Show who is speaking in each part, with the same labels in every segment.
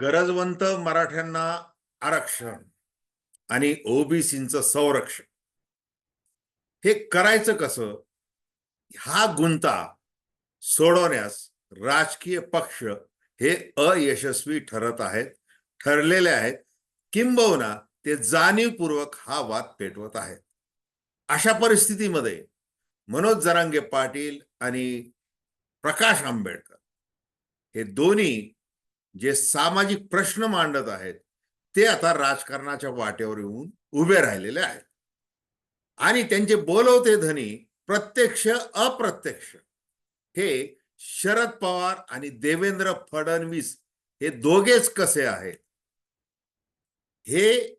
Speaker 1: गरजवंत मराठ्यांना आरक्षण आणि ओबीसीचं संरक्षण. हे करायचं कसं? हा गुंता सोडवण्यास राजकीय पक्ष हे अयशस्वी ठरत आहेत ठरलेले आहेत. किंबहुना ते जाणीवपूर्वक हा वाद पेटवत आहेत. अशा परिस्थितीमध्ये मनोज जरांगे पाटील आणि प्रकाश आंबेडकर हे दोन्ही जे सामाजिक प्रश्न मांडत आहेत ते आता राजकारणाच्या वाटेवर येऊन उभे राहिलेले आहेत. आणि त्यांचे बोलवते धनी प्रत्यक्ष अप्रत्यक्ष. हे शरद पवार आणि देवेंद्र फडणवीस हे दोघेच कसे आहेत? हे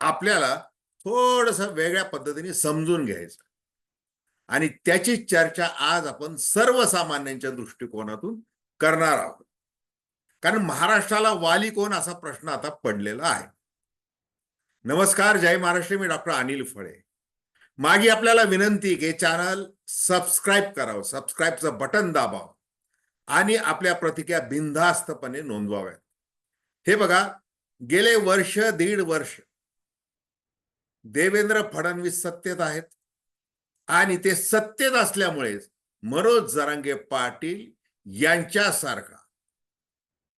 Speaker 1: आपल्याला थोडस वेगळ्या पद्धतीने समजून घ्यायचं. आणि त्याची चर्चा आज आपण सर्वसामान्यांच्या दृष्टिकोनातून करणार आहोत. कारण महाराष्ट्राला वाली कोण असा प्रश्न आता पडलेला आहे. नमस्कार जय महाराष्ट्र. मी डॉक्टर अनिल फळे. मागी आपल्याला विनंती की चॅनल सबस्क्राईब करावं सबस्क्राईबचं बटन दाबावं आणि आपल्या प्रतिक्रिया बिनधास्तपणे नोंदवाव्यात. हे बघा गेले वर्ष दीड वर्ष देवेंद्र फडणवीस सत्तेत आहेत आणि ते सत्तेत असल्यामुळेच मनोज जरांगे पाटील यांच्यासारखा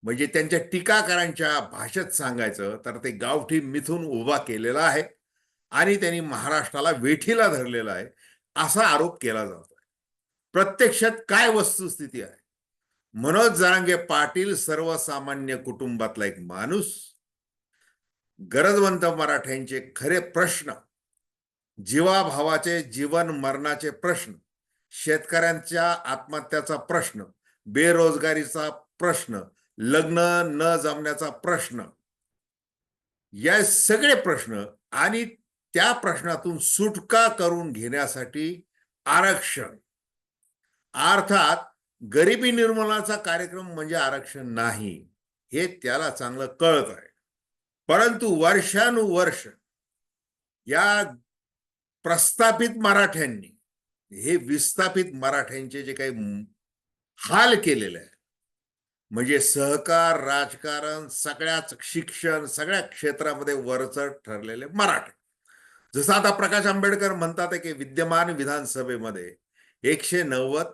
Speaker 1: म्हणजे त्यांच्या टीकाकारांच्या भाषेत सांगायचं तर ते गावठी मिथून उभा केलेला आहे आणि त्यांनी महाराष्ट्राला वेठीला धरलेला आहे असा आरोप केला जातो प्रत्यक्षात काय वस्तुस्थिती आहे? मनोज जरांगे पाटील सर्वसामान्य कुटुंबातला एक माणूस. गरजवंत मराठ्यांचे खरे प्रश्न जीवाभावाचे जीवन मरणाचे प्रश्न शेतकऱ्यांच्या आत्महत्याचा प्रश्न बेरोजगारीचा प्रश्न लग्न न जमण्याचा प्रश्न. या सगळे प्रश्न आणि त्या प्रश्नातून सुटका करून घेण्यासाठी आरक्षण. अर्थात गरिबी निर्मूलनाचा कार्यक्रम म्हणजे आरक्षण नाही हे त्याला चांगलं कळत आहे. परंतु वर्षानुवर्ष या प्रस्थापित मराठ्यांनी हे विस्थापित मराठ्यांचे जे काही हाल केलेले आहे म्हणजे सहकार राजकारण सगळ्याच शिक्षण सगळ्या क्षेत्रामध्ये वरचढ ठरलेले मराठे. जसं आता प्रकाश आंबेडकर म्हणतात की विद्यमान विधानसभेमध्ये एकशे नव्वद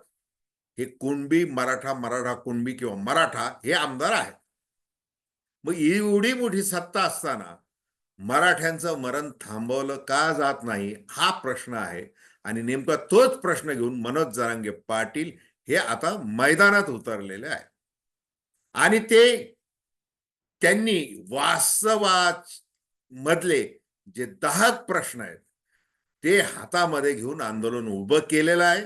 Speaker 1: हे कुणबी मराठा मराठा कुणबी किंवा मराठा हे आमदार आहेत. मग एवढी मोठी सत्ता असताना मराठ्यांचं मरण थांबवलं का जात नाही हा प्रश्न आहे. आणि नेमका तोच प्रश्न घेऊन मनोज जरांगे पाटील हे आता मैदानात उतरलेले आहे आणि ते त्यांनी वास्तवात मधले जे दाहक प्रश्न आहेत ते हातामध्ये घेऊन आंदोलन उभं केलेलं आहे.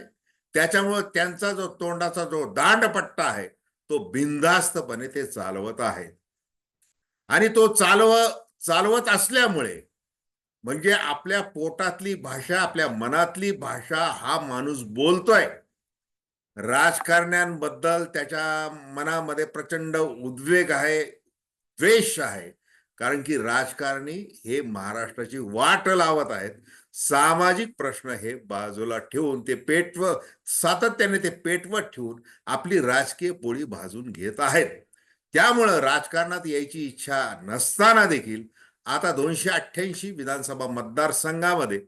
Speaker 1: त्याच्यामुळं त्यांचा जो तोंडाचा जो दांडपट्टा आहे तो बिनधास्तपणे ते चालवत आहे आणि तो चालव चालवत असल्यामुळे म्हणजे आपल्या पोटातली भाषा आपल्या मनातली भाषा हा माणूस बोलतोय. राजकारण्यांबद्दल त्याच्या मनामध्ये प्रचंड उद्वेग आहे द्वेष आहे. कारण की राजकारणी हे महाराष्ट्राची वाट लावत आहेत. सामाजिक प्रश्न हे बाजूला ठेवून ते पेटव सातत्याने ते पेटवत ठेवून आपली राजकीय पोळी भाजून घेत आहेत. त्यामुळं राजकारणात यायची इच्छा नसताना देखील आता दोनशे अठ्ठ्याऐंशी विधानसभा मतदारसंघामध्ये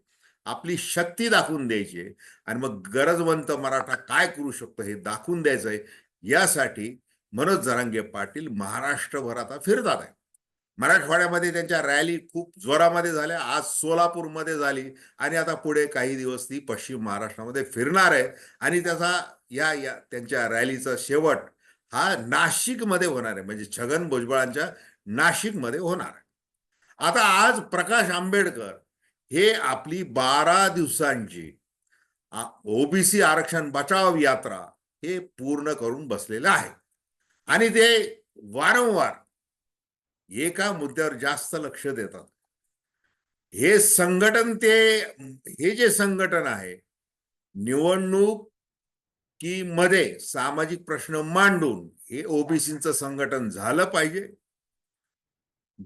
Speaker 1: आपली शक्ती दाखवून द्यायची आहे. आणि मग गरजवंत मराठा काय करू शकतो हे दाखवून द्यायचं आहे. यासाठी मनोज जरांगे पाटील महाराष्ट्रभर आता फिरतात आहे. मराठवाड्यामध्ये त्यांच्या रॅली खूप जोरामध्ये झाल्या. आज सोलापूरमध्ये झाली. आणि आता पुढे काही दिवस ती पश्चिम महाराष्ट्रामध्ये फिरणार आहे. आणि त्याचा या या त्यांच्या रॅलीचा शेवट हा नाशिकमध्ये होणार आहे. म्हणजे छगन भुजबळांच्या नाशिकमध्ये होणार आहे. आता आज प्रकाश आंबेडकर हे आपली बारा दिवसांची ओबीसी आरक्षण बचाव यात्रा हे पूर्ण करून बसलेलं आहे. आणि ते वारंवार एका मुद्द्यावर जास्त लक्ष देतात. हे संघटन ते हे जे संघटन आहे निवडणूक की मध्ये सामाजिक प्रश्न मांडून हे ओबीसीचं संघटन झालं पाहिजे.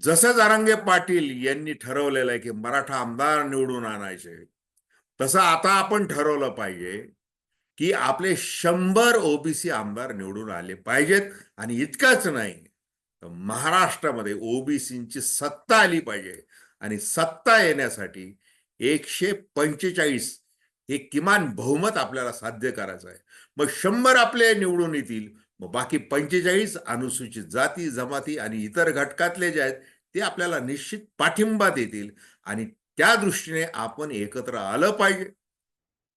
Speaker 1: जसं जारांगे पाटील यांनी ठरवलेलं आहे की मराठा आमदार निवडून आणायचे तसं आता आपण ठरवलं पाहिजे की आपले शंभर ओबीसी आमदार निवडून आले पाहिजेत आणि इतकंच नाही तर महाराष्ट्रामध्ये ओबीसीची सत्ता आली पाहिजे आणि सत्ता येण्यासाठी एकशे पंचेचाळीस हे किमान बहुमत आपल्याला साध्य करायचं आहे. मग शंभर आपले निवडून येतील मग बाकी पंचेचाळीस अनुसूचित जाती जमाती आणि इतर घटकातले जे आहेत ते आपल्याला निश्चित पाठिंबा देतील आणि त्या दृष्टीने आपण एकत्र आलं पाहिजे.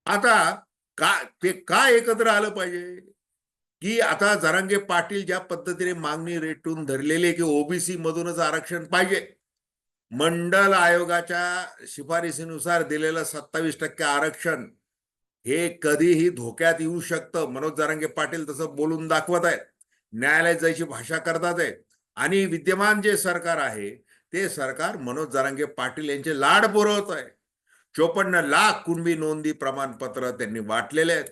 Speaker 1: आता का ते का एकत्र आलं पाहिजे? की आता जरांगे पाटील ज्या पद्धतीने मागणी रेटून धरलेली की ओबीसी मधूनच आरक्षण पाहिजे मंडल आयोगाच्या शिफारसीनुसार दिलेलं सत्तावीस टक्के आरक्षण हे कधीही धोक्यात येऊ शकतं. मनोज जारंगे पाटील तसं बोलून दाखवत आहेत. न्यायालयात जायची भाषा करतात आहे आणि विद्यमान जे सरकार आहे ते सरकार मनोज जारंगे पाटील यांचे लाड पुरवत आहे. चोपन्न लाख कुणबी नोंदी प्रमाणपत्र त्यांनी वाटलेले आहेत.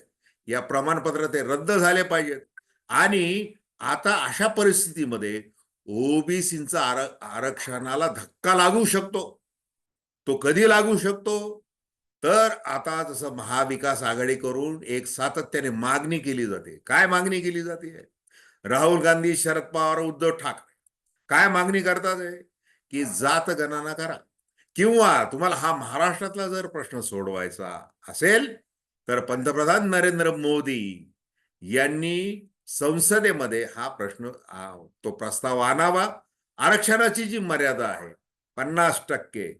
Speaker 1: या प्रमाणपत्र ते रद्द झाले पाहिजेत. आणि आता अशा परिस्थितीमध्ये ओबीसीचा आर आरक्षणाला धक्का लागू शकतो. तो कधी लागू शकतो? तर आता जसं महाविकास आघाडी करून एक सातत्याने मागणी केली जाते. काय मागणी केली जाते? राहुल गांधी शरद पवार उद्धव ठाकरे. काय मागणी करतात आहे की जात गणना करा. किंवा तुम्हाला हा महाराष्ट्रातला जर प्रश्न सोडवायचा असेल तर पंतप्रधान नरेंद्र मोदी यांनी संसदेमध्ये हा प्रश्न तो प्रस्ताव आणावा. आरक्षणाची जी मर्यादा आहे पन्नास टक्के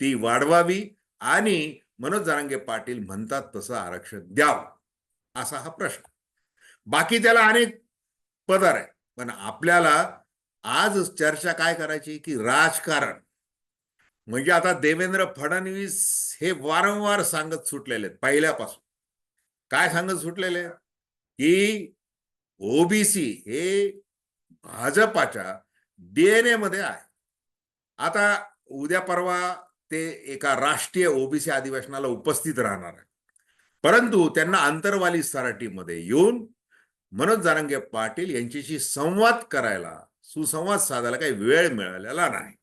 Speaker 1: ती वाढवावी आणि मनोज जरांगे पाटील म्हणतात तसं आरक्षण द्यावं असा हा प्रश्न. बाकी त्याला अनेक पदर आहे पण आपल्याला आज चर्चा काय करायची की राजकारण. म्हणजे आता देवेंद्र फडणवीस हे वारंवार सांगत सुटलेले आहेत पहिल्यापासून. काय सांगत सुटलेले? आहेत की ओबीसी हे भाजपाच्या डीएनए मध्ये आहे. आता उद्या परवा ते एका राष्ट्रीय ओबीसी अधिवेशनाला उपस्थित राहणार आहे परंतु त्यांना अंतरवाली सराटीमध्ये येऊन मनोज जारंगे पाटील यांच्याशी संवाद करायला सुसंवाद साधायला काही वेळ मिळालेला नाही.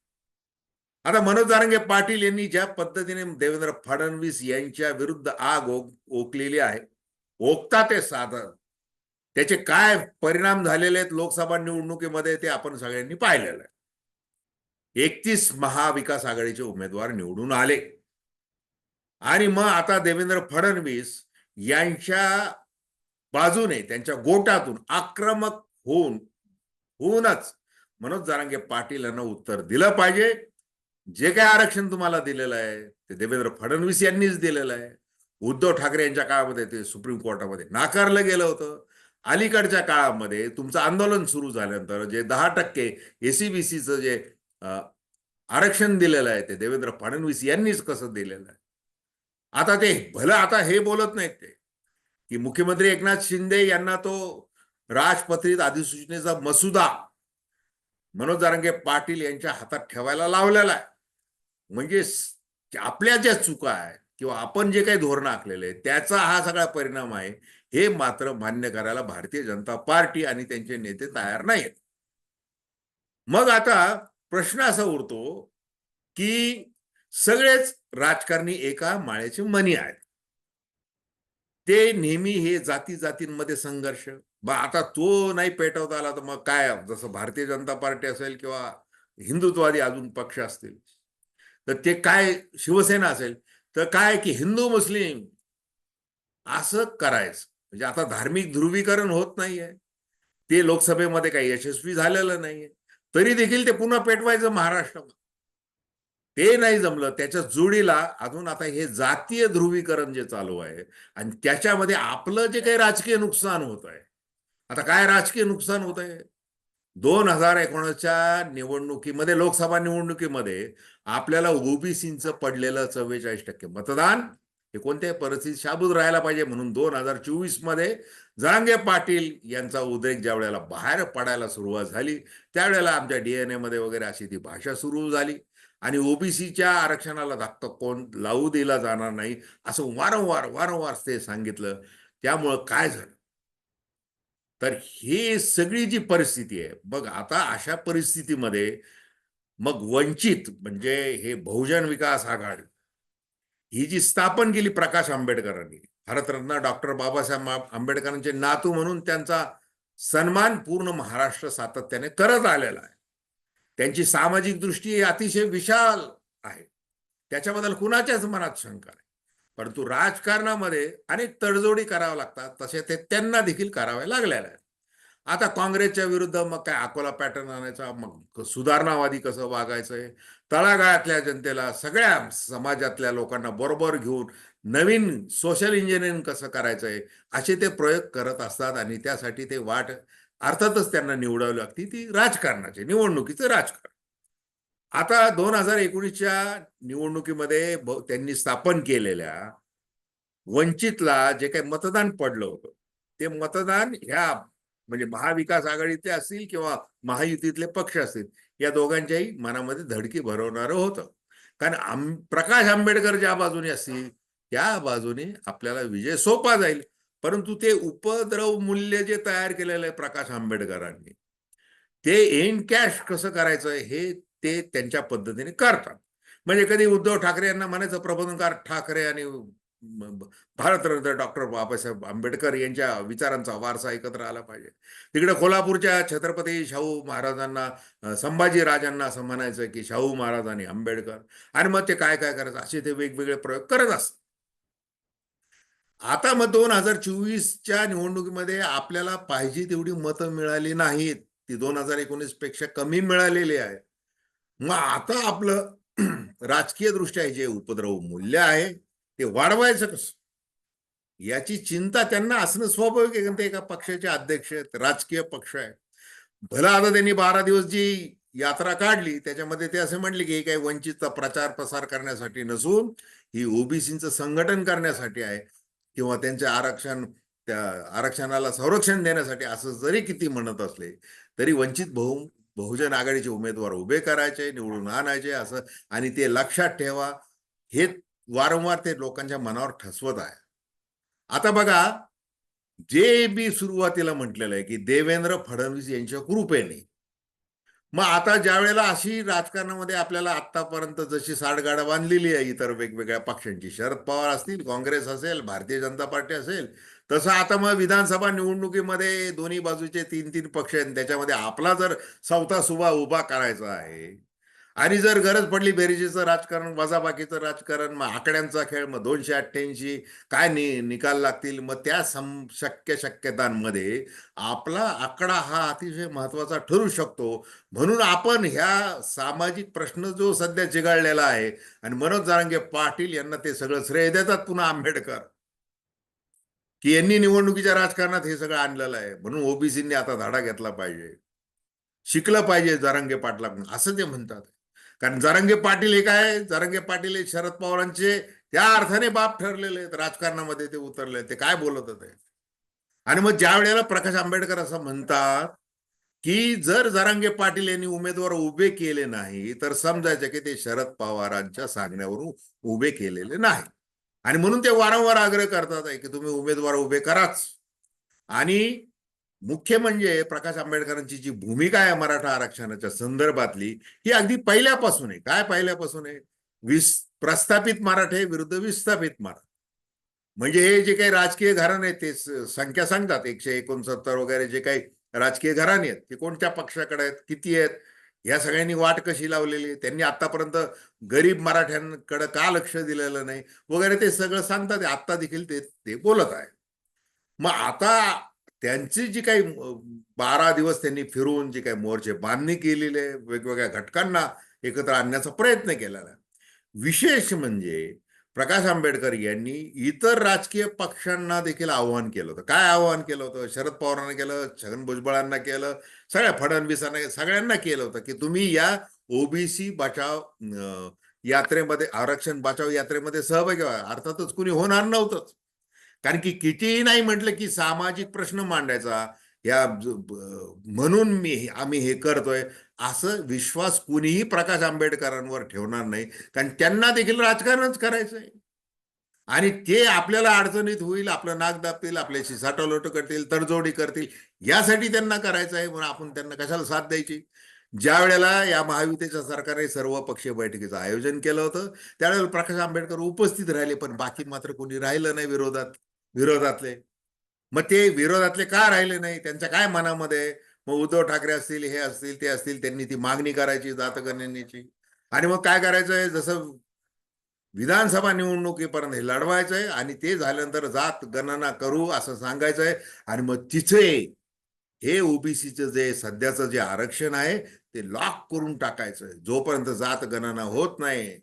Speaker 1: आता मनोज जारंगे पाटील यांनी ज्या पद्धतीने देवेंद्र फडणवीस यांच्या विरुद्ध आग ओक ओकलेली आहे ओकता ते साधन त्याचे काय परिणाम झालेले आहेत लोकसभा निवडणुकीमध्ये ते आपण सगळ्यांनी पाहिलेलं आहे. एकतीस महाविकास आघाडीचे उमेदवार निवडून आले. आणि मग आता देवेंद्र फडणवीस यांच्या बाजूने त्यांच्या गोटातून आक्रमक होऊन होऊनच मनोज जारांगे पाटील यांना उत्तर दिलं पाहिजे. जे काय आरक्षण तुम्हाला दिलेलं आहे ते देवेंद्र फडणवीस यांनीच दिलेलं आहे. उद्धव ठाकरे यांच्या काळामध्ये ते सुप्रीम कोर्टामध्ये नाकारलं गेलं होतं. अलीकडच्या काळामध्ये तुमचं आंदोलन सुरू झाल्यानंतर जे दहा टक्के एसीबीसीचं जे आरक्षण दिलेलं आहे ते. देवेंद्र फडणवीस यांनीच कसं दिलेलं आहे? आता ते भलं आता हे बोलत नाहीत ते. की मुख्यमंत्री एकनाथ शिंदे यांना तो राजपत्रित अधिसूचनेचा मसुदा मनोज जारंगे पाटील यांच्या हातात ठेवायला लावलेला आहे. म्हणजे आपल्या ज्या चुका आहेत किंवा आपण जे काही धोरणं आखलेले आहे त्याचा हा सगळा परिणाम आहे हे मात्र मान्य करायला भारतीय जनता पार्टी आणि त्यांचे नेते तयार नाहीत. मग आता प्रश्न असा उरतो की सगळेच राजकारणी एका माळ्याचे मनी आहेत. ते नेहमी हे जाती जातींमध्ये संघर्ष. ब आता तो नाही पेटवता आला तर मग काय? जसं भारतीय जनता पार्टी असेल किंवा हिंदुत्ववादी अजून पक्ष असतील. तर ते काय? शिवसेना असेल. तर काय की हिंदू मुस्लिम असं करायचं. म्हणजे आता धार्मिक ध्रुवीकरण होत नाहीये. ते लोकसभेमध्ये काही यशस्वी झालेलं नाहीये. तरी देखील ते पुन्हा पेटवायचं महाराष्ट्रामध्ये. ते नाही जमलं. त्याच्या जोडीला अजून आता हे जातीय ध्रुवीकरण जे चालू आहे आणि त्याच्यामध्ये आपलं जे काही राजकीय नुकसान होत आहे. आता काय राजकीय नुकसान होत आहे? दोन हजार एकोणीसच्या निवडणुकीमध्ये लोकसभा निवडणुकीमध्ये आपल्याला ओबीसीचं पडलेलं चव्वेचाळीस टक्के मतदान हे कोणत्याही परिस्थितीत शाबूत राहायला पाहिजे म्हणून दोन हजार चोवीसमध्ये जरांगे पाटील यांचा उद्रेक ज्या वेळेला बाहेर पडायला सुरुवात झाली त्यावेळेला आमच्या डीएनए मध्ये वगैरे अशी ती भाषा सुरू झाली. आणि ओबीसीच्या आरक्षणाला धक्का कोण लावू दिला जाणार नाही असं वारंवार वारंवार ते सांगितलं. त्यामुळं काय झालं? तर ही सगळी जी परिस्थिती आहे बघ आता अशा परिस्थितीमध्ये मग वंचित म्हणजे हे बहुजन विकास आघाडी ही जी स्थापन केली प्रकाश आंबेडकरांनी भारतरत्न डॉक्टर बाबासाहेब आंबेडकरांचे नातू म्हणून त्यांचा सन्मान पूर्ण महाराष्ट्र सातत्याने करत आलेला आहे. त्यांची सामाजिक दृष्टी अतिशय विशाल आहे. त्याच्याबद्दल कुणाच्याच मनात शंका नाही. परंतु राजकारणामध्ये अनेक तडजोडी कराव्या लागतात तसे ते त्यांना देखील कराव्या लागलेल्या आहेत. आता काँग्रेसच्या विरुद्ध मग काय अकोला पॅटर्न आणायचा मग सुधारणावादी कसं वागायचंय? तळागाळातल्या जनतेला सगळ्या समाजातल्या लोकांना बरोबर घेऊन नवीन सोशल इंजिनिअरिंग कसं करायचंय असे ते प्रयोग करत असतात आणि त्यासाठी ते वाट अर्थातच त्यांना निवडावी लागते. ती राजकारणाची निवडणुकीचं राजकारण. आता दोन हजार एकोणीसच्या निवडणुकीमध्ये त्यांनी स्थापन केलेल्या वंचितला जे काही मतदान पडलं होतं ते मतदान ह्या म्हणजे महाविकास आघाडीतले असतील किंवा महायुतीतले पक्ष असतील या दोघांच्याही मनामध्ये धडकी भरवणारं होतं. कारण आम प्रकाश आंबेडकर ज्या बाजूने असतील त्या बाजूने आपल्याला विजय सोपा जाईल. परंतु ते उपद्रव मूल्य जे तयार केलेलं आहे प्रकाश आंबेडकरांनी ते इन कॅश कसं करायचं हे ते त्यांच्या पद्धतीने करतात. म्हणजे कधी उद्धव ठाकरे यांना म्हणायचं प्रबोधनकार ठाकरे आणि भारतरत्न डॉक्टर बाबासाहेब आंबेडकर यांच्या विचारांचा वारसा एकत्र आला पाहिजे. तिकडे कोल्हापूरच्या छत्रपती शाहू महाराजांना संभाजी राजांना असं म्हणायचं की शाहू महाराज आणि आंबेडकर. आणि मग ते काय काय करायचं? असे ते वेगवेगळे प्रयोग करत असतात. आता मग दोन हजार चोवीसच्या निवडणुकीमध्ये आपल्याला पाहिजे तेवढी मतं मिळाली नाहीत. ती दोन हजार एकोणीसपेक्षा कमी मिळालेली आहे मग आता आपलं राजकीय दृष्ट्या जे उपद्रव मूल्य आहे ते वाढवायचं कसं? याची चिंता त्यांना असणं स्वाभाविक आहे ते एका पक्षाचे अध्यक्ष आहेत राजकीय पक्ष आहे भला आता त्यांनी बारा दिवस जी यात्रा काढली त्याच्यामध्ये ते असे म्हणले की हे काही वंचितचा प्रचार प्रसार करण्यासाठी नसून ही ओबीसीचं संघटन करण्यासाठी आहे किंवा त्यांचे आरक्षण त्या आरक्षणाला संरक्षण देण्यासाठी असं जरी किती म्हणत असले तरी वंचित बहु बहुजन आघाडीचे उमेदवार उभे करायचे निवडून आणायचे असं आणि ते लक्षात ठेवा. हे वारंवार ते लोकांच्या मनावर ठसवत आहे. आता बघा जे बी सुरुवातीला म्हटलेलं आहे की देवेंद्र फडणवीस यांच्या कृपेने. मग आता ज्या वेळेला अशी राजकारणामध्ये आपल्याला आतापर्यंत जशी साडगाड बांधलेली आहे इतर वेगवेगळ्या पक्षांची शरद पवार असतील काँग्रेस असेल भारतीय जनता पार्टी असेल तसं आता मग विधानसभा निवडणुकीमध्ये दोन्ही बाजूचे तीन तीन पक्ष आहेत त्याच्यामध्ये आपला जर चौथा सुभा उभा करायचा आहे आणि जर गरज पडली बेरजेचं राजकारण वजाबाकीचं राजकारण मग आकड्यांचा खेळ मग दोनशे अठ्ठ्याऐंशी काय नि निकाल लागतील? मग त्या सम शक्य शक्यतांमध्ये आपला आकडा हा अतिशय महत्त्वाचा ठरू शकतो. म्हणून आपण ह्या सामाजिक प्रश्न जो सध्या चिघळलेला आहे आणि मनोज जारांगे पाटील यांना ते सगळं श्रेय देतात पुन्हा आंबेडकर की यांनी निवडणुकीच्या राजकारणात हे सगळं आणलेलं आहे. म्हणून ओबीसींनी आता धाडा घेतला पाहिजे. शिकलं पाहिजे जरांगे पाटला असं ते म्हणतात. कारण जरंगे पाटील हे काय जरंगे पाटील हे शरद पवारांचे त्या अर्थाने बाप ठरलेले आहेत राजकारणामध्ये ते उतरले ते काय बोलत होते? आणि मग ज्या वेळेला प्रकाश आंबेडकर असं म्हणतात की जर जरांगे पाटील यांनी उमेदवार उभे केले नाही तर समजायचं की ते शरद पवारांच्या सांगण्यावरून उभे केलेले नाही. आणि म्हणून ते वारंवार आग्रह करतात आहे की तुम्ही उमेदवार उभे कराच. आणि मुख्य म्हणजे प्रकाश आंबेडकरांची जी भूमिका आहे मराठा आरक्षणाच्या संदर्भातली ही अगदी पहिल्यापासून आहे काय पहिल्यापासून आहे विस प्रस्थापित मराठे विरुद्ध विस्थापित मराठा. म्हणजे हे जे काही राजकीय घराणे आहेत ते संख्या सांगतात. एकशे एकोणसत्तर वगैरे जे काही राजकीय घराणे आहेत ते कोणत्या पक्षाकडे आहेत किती आहेत? या सगळ्यांनी वाट कशी लावलेली त्यांनी आतापर्यंत गरीब मराठ्यांकडे का लक्ष दिलेलं नाही? वगैरे ते सगळं सांगतात. आता देखील ते ते बोलत आहे मग आता त्यांची जी काही बारा दिवस त्यांनी फिरून जी काही मोर्चे बांधणी केलेले वेगवेगळ्या घटकांना एकत्र आणण्याचा प्रयत्न केलेला विशेष म्हणजे प्रकाश आंबेडकर यांनी इतर राजकीय पक्षांना देखील आव्हान केलं होतं. काय आव्हान केलं होतं? शरद पवारांना केलं छगन भुजबळांना केलं सगळ्या फडणवीसांना सगळ्यांना केलं होतं की तुम्ही या ओबीसी बचाव यात्रेमध्ये आरक्षण बचाव यात्रेमध्ये सहभागी व्हा. अर्थातच कुणी होणार नव्हतंच. कारण की कितीही नाही म्हटलं की सामाजिक प्रश्न मांडायचा या म्हणून मी आम्ही हे करतोय असं विश्वास कुणीही प्रकाश आंबेडकरांवर ठेवणार नाही. कारण त्यांना देखील राजकारणच करायचं आहे आणि ते आपल्याला अडचणीत होईल आपलं नाक दाबतील आपल्याशी साठवलोट करतील तडजोडी करतील यासाठी त्यांना करायचं आहे म्हणून आपण त्यांना कशाला साथ द्यायची? ज्या वेळेला या महायुतीच्या सरकारने सर्व पक्षीय बैठकीचं आयोजन केलं होतं त्यावेळेला प्रकाश आंबेडकर उपस्थित राहिले पण बाकी मात्र कोणी राहिलं नाही विरोधात. विरोधातले. मग ते विरोधातले का राहिले नाही? त्यांच्या काय मनामध्ये? मग उद्धव ठाकरे असतील हे असतील ते असतील त्यांनी ती मागणी करायची जातगणनेची. आणि मग काय करायचंय? जसं विधानसभा निवडणुकीपर्यंत हे लढवायचंय आणि ते झाल्यानंतर जात गणना करू असं सांगायचंय. आणि मग तिथे हे ओबीसीचं जे सध्याचं जे आरक्षण आहे ते लॉक करून टाकायचंय. जोपर्यंत जात गणना होत नाही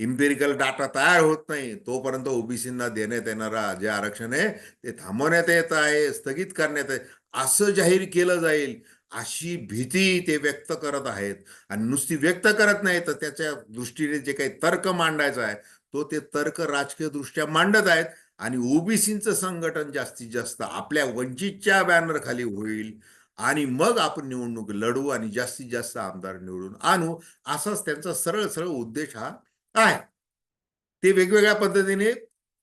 Speaker 1: इम्पेरिकल डाटा तयार होत नाही. तोपर्यंत ओबीसींना देण्यात येणारा जे आरक्षण आहे ते थांबवण्यात येत आहे स्थगित करण्यात आहे असं जाहीर केलं जाईल अशी भीती ते व्यक्त करत आहेत. आणि नुसती व्यक्त करत नाही तर त्याच्या दृष्टीने जे काही तर्क मांडायचा आहे तो ते तर्क राजकीय दृष्ट्या मांडत आहेत. आणि ओबीसीचं संघटन जास्तीत जास्त आपल्या वंचितच्या बॅनर खाली होईल. आणि मग आपण निवडणूक लढवू आणि जास्तीत जास्त आमदार निवडून आणू. असाच त्यांचा सरळ सरळ उद्देश हा काय? ते वेगवेगळ्या पद्धतीने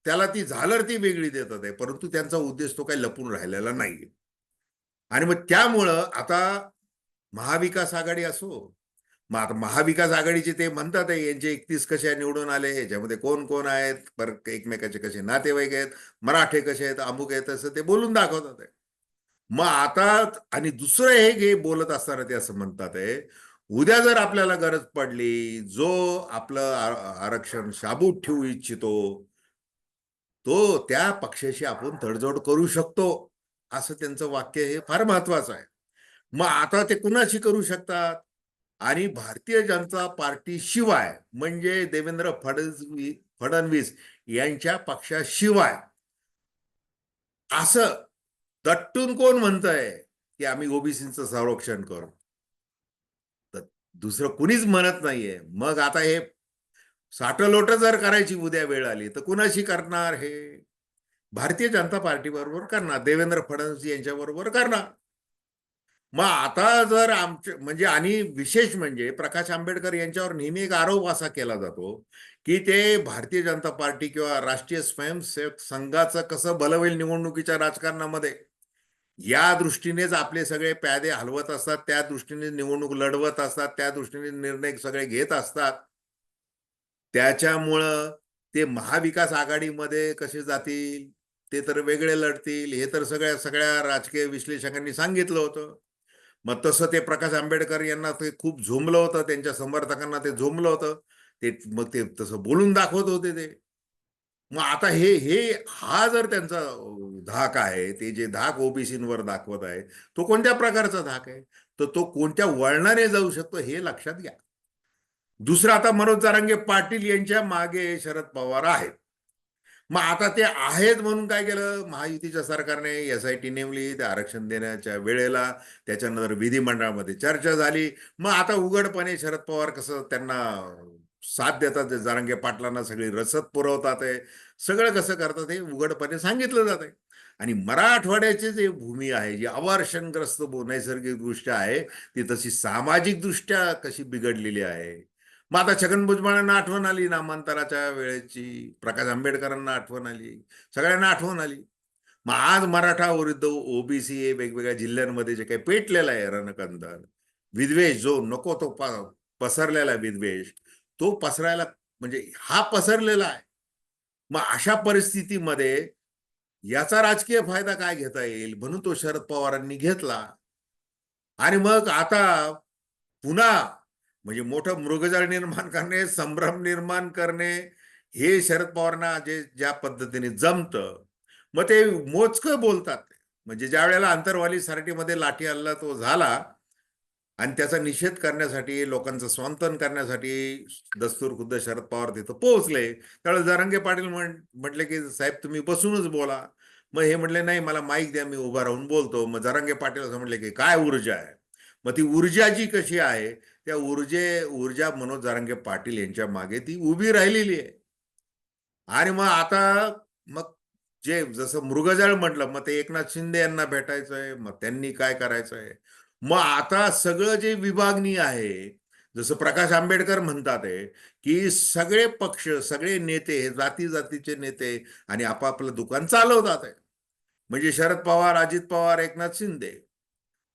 Speaker 1: त्याला ती झालर ती वेगळी देतात आहे. परंतु त्यांचा उद्देश तो काही लपून राहिलेला नाहीये. आणि मग त्यामुळं आता महाविकास आघाडी असो मग आता महाविकास आघाडीचे ते म्हणतात आहे यांचे एकतीस कसे निवडून आले याच्यामध्ये कोण कोण आहेत पर एकमेकाचे कसे नातेवाईक आहेत मराठे कसे आहेत अमुक आहेत असं ते बोलून दाखवतात आहे. मग आता आणि दुसरं हे जे बोलत असताना ते असं म्हणतात आहे उद्या जर आपल्याला गरज पडली जो आपलं आरक्षण शाबूत ठेवू इच्छितो तो त्या पक्षाशी आपण तडजोड करू शकतो. असं त्यांचं वाक्य हे फार महत्वाचं आहे. मग आता ते कुणाशी करू शकतात? आणि भारतीय जनता पार्टी शिवाय म्हणजे देवेंद्र फडणवीस फडणवीस यांच्या पक्षाशिवाय असं दट्टून कोण म्हणतंय की आम्ही ओबीसीचं संरक्षण करू? दुसरं कुणीच म्हणत नाहीये. मग आता हे साठलोट जर करायची उद्या वेळ आली तर कुणाशी करणार हे? भारतीय जनता पार्टी बरोबर करणार देवेंद्र फडणवीस यांच्या बरोबर करणार. मग आता जर आमचे म्हणजे आणि विशेष म्हणजे प्रकाश आंबेडकर यांच्यावर नेहमी एक आरोप असा केला जातो की ते भारतीय जनता पार्टी किंवा राष्ट्रीय स्वयंसेवक संघाचं कसं बलवेल निवडणुकीच्या राजकारणामध्ये? या दृष्टीनेच आपले सगळे प्यादे हलवत असतात त्या दृष्टीने निवडणूक लढवत असतात त्या दृष्टीने निर्णय सगळे घेत असतात. त्याच्यामुळं ते महाविकास आघाडीमध्ये कसे जातील ते तर वेगळे लढतील हे तर सगळ्या सगळ्या राजकीय विश्लेषकांनी सांगितलं होतं. मग तसं ते प्रकाश आंबेडकर यांना ते खूप झोंबलं होतं त्यांच्या समर्थकांना ते झोंबलं होतं. ते मग ते तसं बोलून दाखवत होते ते. मग आता हे हे हा जर त्यांचा धाक आहे ते जे धाक ओबीसींवर दाखवत आहे तो कोणत्या प्रकारचा धाक आहे? तर तो कोणत्या वळणाने जाऊ शकतो हे लक्षात घ्या. दुसरं आता मनोज जारांगे पाटील यांच्या मागे शरद पवार आहेत. मग आता ते आहेत म्हणून काय केलं? महायुतीच्या सरकारने एस आय टी नेमली ते आरक्षण देण्याच्या वेळेला त्याच्यानंतर विधिमंडळामध्ये चर्चा झाली. मग आता उघडपणे शरद पवार कसं त्यांना साथ देतात ते जारांगे पाटलांना सगळी रसद पुरवतात आहे सगळं कसं करतात हे उघडपणे सांगितलं जात आहे. आणि मराठवाड्याची जी भूमी आहे जी अवर्षणग्रस्त नैसर्गिकदृष्ट्या नैसर्गिक दृष्ट्या आहे ती तशी सामाजिक दृष्ट्या कशी बिघडलेली आहे? मग आता छगन भुजबळांना आठवण आली नामांतराच्या वेळेची प्रकाश आंबेडकरांना आठवण आली सगळ्यांना आठवण आली. मग आज मराठा विरुद्ध ओबीसी हे वेगवेगळ्या जिल्ह्यांमध्ये जे काही पेटलेलं आहे रणकंदन विद्वेष जो नको तो प- पसरलेला विद्वेष तो पसरायला म्हणजे हा पसरलेला आहे. मग अशा परिस्थितीमध्ये याचा राजकीय फायदा काय घेता येईल म्हणून तो शरद पवारांनी घेतला. आणि मग आता पुन्हा म्हणजे मोठं मृगजळ निर्माण करणे संभ्रम निर्माण करणे हे शरद पवारांना जे ज्या पद्धतीने जमतं मग ते मोजकं बोलतात. म्हणजे ज्या वेळेला आंतरवाली सारटीमध्ये लाठी हल्ला तो झाला आणि त्याचा निषेध करण्यासाठी लोकांचं स्वांतन करण्यासाठी दस्तूर खुद्द शरद पवार तिथं पोहोचले. त्यावेळेस जारंगे पाटील म्हण म्हटले की साहेब तुम्ही बसूनच बोला. मग हे म्हटले नाही मला माईक द्या मी उभा राहून बोलतो. मग जारंगे पाटील असं म्हटले की काय ऊर्जा आहे? मग ती ऊर्जा जी कशी आहे त्या ऊर्जे ऊर्जा मनोज जारंगे पाटील यांच्या मागे ती उभी राहिलेली आहे. आणि मग आता मग जे जसं मृगजळ म्हटलं मग ते एकनाथ शिंदे यांना भेटायचं आहे मग त्यांनी काय करायचं आहे मग आता सगळं जे विभागणी आहे जसं प्रकाश आंबेडकर म्हणतात आहे की सगळे पक्ष सगळे नेते हे जाती जातीचे नेते आणि आपापलं दुकान चालवतात आहे. म्हणजे शरद पवार अजित पवार एकनाथ शिंदे.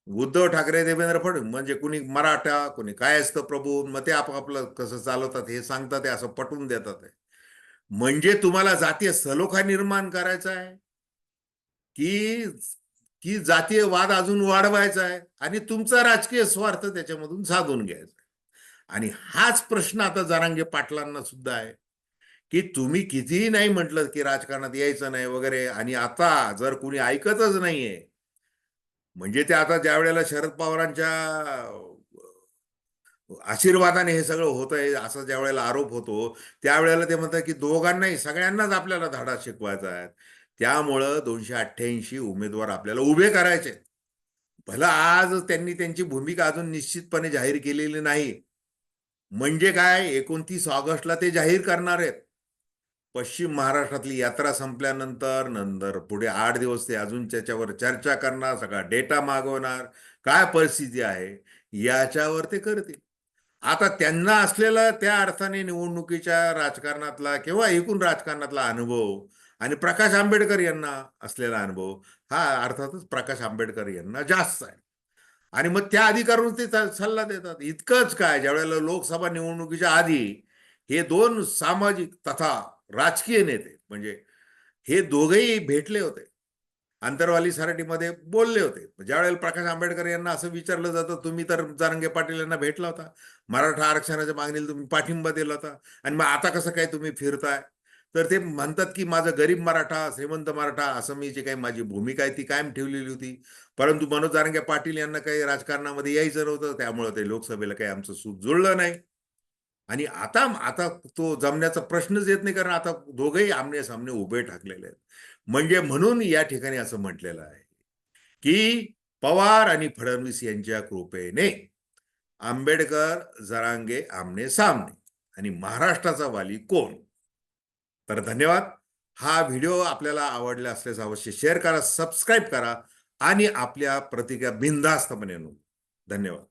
Speaker 1: उद्धव ठाकरे देवेंद्र फडणवीस म्हणजे कुणी मराठा कुणी काय असतं प्रभू मग ते आपापलं कसं चालवतात हे सांगतात आहे असं पटवून देतात आहे. म्हणजे तुम्हाला जातीय सलोखा निर्माण करायचा आहे की की जातीय वाद अजून वाढवायचा आहे आणि तुमचा राजकीय स्वार्थ त्याच्यामधून साधून घ्यायचा आणि हाच प्रश्न आता जरांगे पाटलांना सुद्धा आहे की तुम्ही कितीही नाही म्हटलं की राजकारणात यायचं नाही वगैरे आणि आता जर कुणी ऐकतच नाहीये म्हणजे ते आता ज्या वेळेला शरद पवारांच्या आशीर्वादाने हे सगळं होत आहे असा ज्या वेळेला आरोप होतो त्यावेळेला ते म्हणतात की दोघांनाही सगळ्यांनाच आपल्याला धडा शिकवायचा आहे. त्यामुळं दोनशे अठ्ठ्याऐंशी उमेदवार आपल्याला उभे करायचे भला आज त्यांनी त्यांची भूमिका अजून निश्चितपणे जाहीर केलेली नाही. म्हणजे काय? एकोणतीस ऑगस्टला ते जाहीर करणार आहेत. पश्चिम महाराष्ट्रातली यात्रा संपल्यानंतर नंतर पुढे आठ दिवस ते अजून त्याच्यावर चर्चा करणार सगळा डेटा मागवणार. काय परिस्थिती आहे? याच्यावर ते करतील. आता त्यांना असलेला त्या अर्थाने निवडणुकीच्या राजकारणातला किंवा एकूण राजकारणातला अनुभव आणि प्रकाश आंबेडकर यांना असलेला अनुभव हा अर्थातच प्रकाश आंबेडकर यांना जास्त आहे. आणि मग त्या अधिकारून ते सल्ला देतात. इतकंच काय ज्यावेळेला लोकसभा निवडणुकीच्या आधी हे दोन सामाजिक तथा राजकीय नेते म्हणजे हे दोघेही भेटले होते. आंतरवाली सराटीमध्ये बोलले होते. ज्यावेळेला प्रकाश आंबेडकर यांना असं विचारलं जातं तुम्ही तर जारंगे पाटील यांना भेटला होता. मराठा आरक्षणाच्या मागणीला तुम्ही पाठिंबा दिला होता. आणि मग आता कसं काय तुम्ही फिरताय? तर ते म्हणतात की माझं गरीब मराठा श्रीमंत मराठा असं मी जे काही माझी भूमिका आहे ती कायम ठेवलेली होती. परंतु मनोज दारंगे पाटील यांना काही राजकारणामध्ये यायचं नव्हतं. त्यामुळे ते लोकसभेला काही आमचं सूट जुळलं नाही. आणि आता आता तो जमण्याचा प्रश्नच येत नाही कारण आता दोघेही आमने सामने उभे ठाकलेले आहेत. म्हणजे म्हणून या ठिकाणी असं म्हटलेलं आहे की पवार आणि फडणवीस यांच्या कृपेने आंबेडकर जरांगे आमने सामने आणि महाराष्ट्राचा वाली कोण? तर धन्यवाद. हा व्हिडिओ आपल्याला आवडला असल्यास अवश्य शेअर करा सबस्क्राईब करा आणि आपल्या प्रतिक्रिया बिनधास्तपणे धन्यवाद.